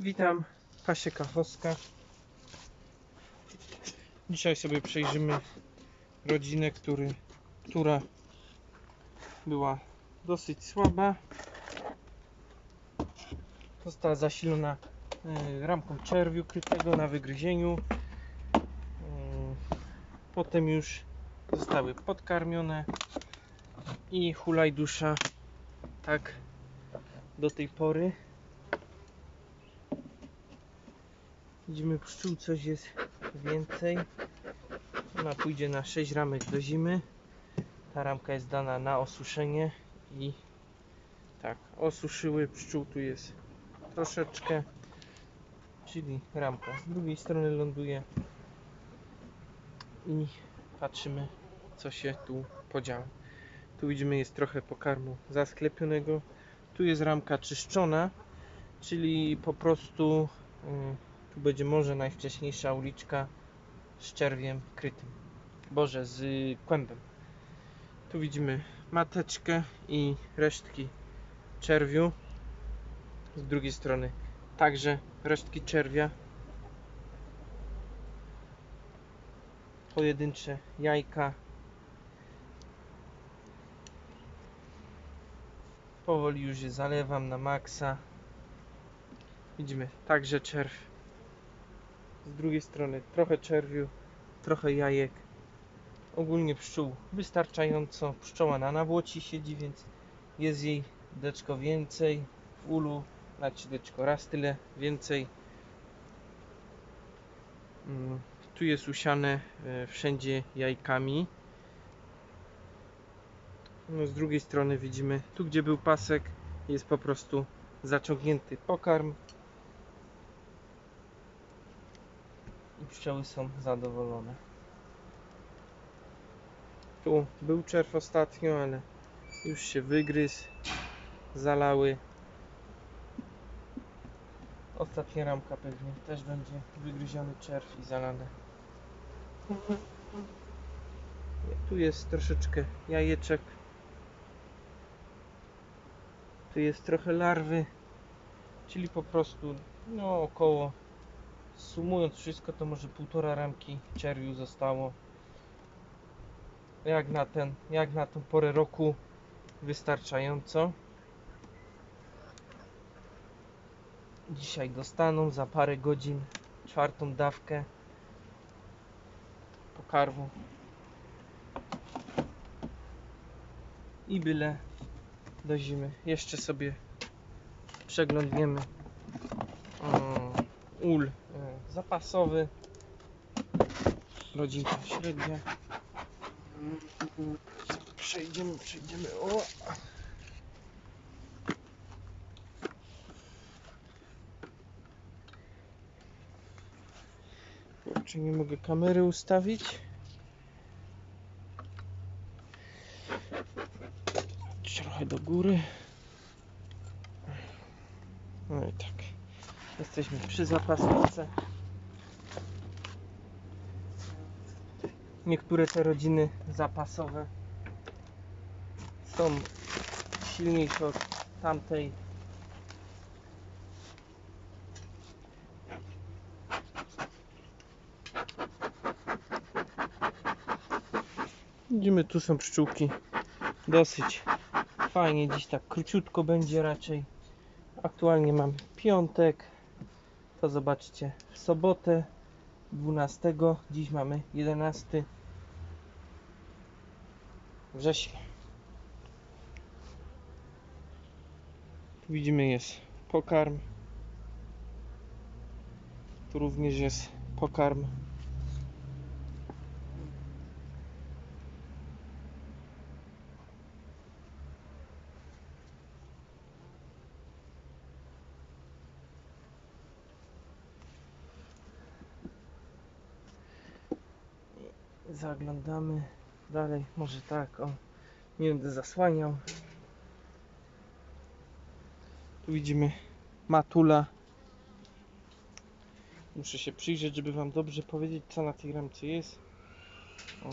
Witam, Kasia Kachowska. Dzisiaj sobie przejrzymy rodzinę, który, która była dosyć słaba. Została zasilona e, ramką czerwiu krytego na wygryzieniu. E, Potem już zostały podkarmione i hulaj dusza tak do tej pory. Widzimy pszczół coś jest więcej. Ona pójdzie na 6 ramek do zimy. Ta ramka jest dana na osuszenie i tak, osuszyły pszczół tu jest troszeczkę. Czyli ramka z drugiej strony ląduje i patrzymy co się tu podziało. Tu widzimy jest trochę pokarmu zasklepionego. Tu jest ramka czyszczona, czyli po prostu mm, tu będzie może najwcześniejsza uliczka z czerwiem krytym. Boże, z kłębem. Tu widzimy mateczkę i resztki czerwiu. Z drugiej strony także resztki czerwia. Pojedyncze jajka. Powoli już je zalewam na maksa. Widzimy także czerw. Z drugiej strony trochę czerwiu, trochę jajek. Ogólnie pszczół wystarczająco. Pszczoła na nawłoci siedzi, więc jest jej deczko więcej. W ulu znaczy deczko raz tyle więcej. Mm, Tu jest usiane e, wszędzie jajkami. No, z drugiej strony widzimy, tu gdzie był pasek, jest po prostu zaciągnięty pokarm. Pszczoły są zadowolone. Tu był czerw ostatnio, ale już się wygryzł, zalały. Ostatnia ramka pewnie też będzie wygryziony czerw i zalane. Tu jest troszeczkę jajeczek. Tu jest trochę larwy, czyli po prostu no około sumując wszystko to może półtora ramki czerwiu zostało. Jak na ten, jak na tą porę roku wystarczająco. Dzisiaj dostaną za parę godzin czwartą dawkę pokarmu. I byle do zimy. Jeszcze sobie przeglądniemy mm, ul zapasowy. Rodzinka średnia. Przejdziemy, przejdziemy. O! Czy nie mogę kamery ustawić? Trochę do góry. No i tak. Jesteśmy przy zapasówce. Niektóre te rodziny zapasowe są silniejsze od tamtej. Widzimy, tu są pszczółki dosyć fajnie. Dziś tak króciutko będzie raczej. Aktualnie mamy piątek. To zobaczcie w sobotę 12. Dziś mamy 11 września. Tu widzimy jest pokarm. Tu również jest pokarm. Zaglądamy dalej. Może tak, o. Nie będę zasłaniał. Tu widzimy matula. Muszę się przyjrzeć, żeby Wam dobrze powiedzieć, co na tej ramce jest. O,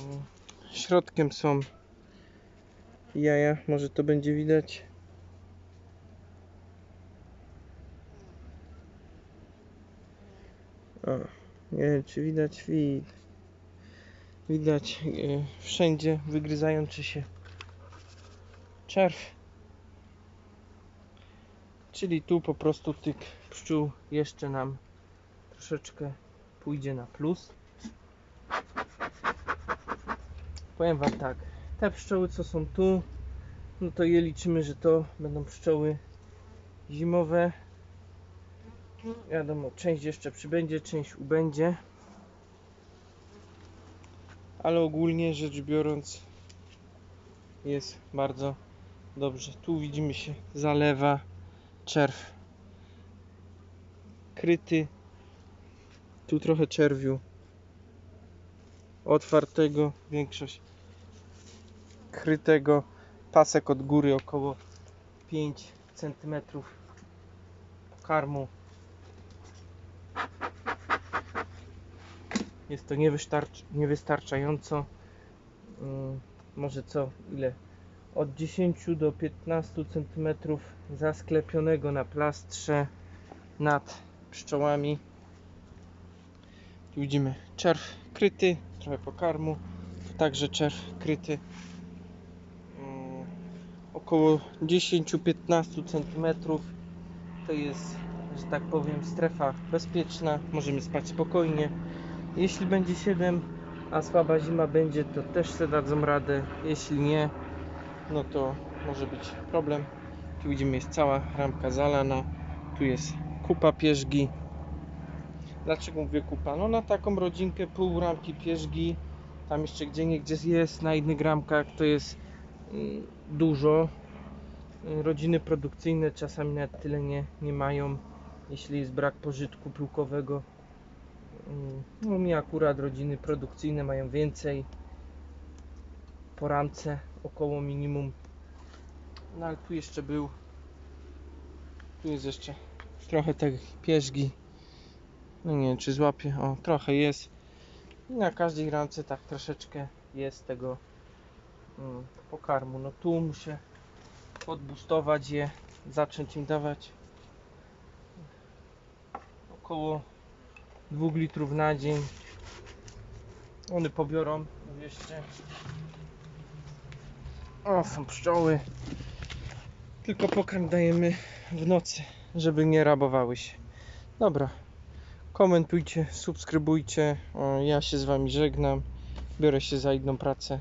środkiem są jaja, może to będzie widać. O, nie wiem czy widać, widać. Widać e, wszędzie wygryzający się czerw. Czyli tu po prostu tych pszczół jeszcze nam troszeczkę pójdzie na plus. Powiem Wam tak, te pszczoły co są tu, no to je liczymy, że to będą pszczoły zimowe. Wiadomo, część jeszcze przybędzie, część ubędzie. Ale ogólnie rzecz biorąc jest bardzo dobrze. Tu widzimy się zalewa czerw kryty. Tu trochę czerwiu otwartego, większość krytego. Pasek od góry około 5 cm karmu. Jest to niewystarcz- niewystarczająco. Mm, Może co, ile? Od 10 do 15 cm zasklepionego na plastrze nad pszczołami. Tu widzimy czerw kryty, trochę pokarmu, tu także czerw kryty. Mm, Około 10-15 cm to jest, że tak powiem, strefa bezpieczna. Możemy spać spokojnie. Jeśli będzie 7, a słaba zima będzie, to też sobie dadzą radę. Jeśli nie, no to może być problem. Tu widzimy jest cała ramka zalana. Tu jest kupa pierzgi. Dlaczego mówię kupa? No na taką rodzinkę pół ramki pierzgi. Tam jeszcze gdzie nie gdzie jest na innych ramkach to jest mm, dużo. Y, Rodziny produkcyjne czasami nawet tyle nie, nie mają, jeśli jest brak pożytku pyłkowego. Mm, No mi akurat rodziny produkcyjne mają więcej po ramce około minimum. No ale tu jeszcze był. Tu jest jeszcze trochę tej pierzgi. No nie wiem czy złapie. O, trochę jest. I na każdej ramce tak troszeczkę jest tego mm, pokarmu. No tu muszę podbustować je, zacząć im dawać około 2 litrów na dzień. One pobiorą jeszcze. O, są pszczoły. Tylko pokarm dajemy w nocy, żeby nie rabowały się. Dobra. Komentujcie, subskrybujcie. Ja się z wami żegnam. Biorę się za inną pracę.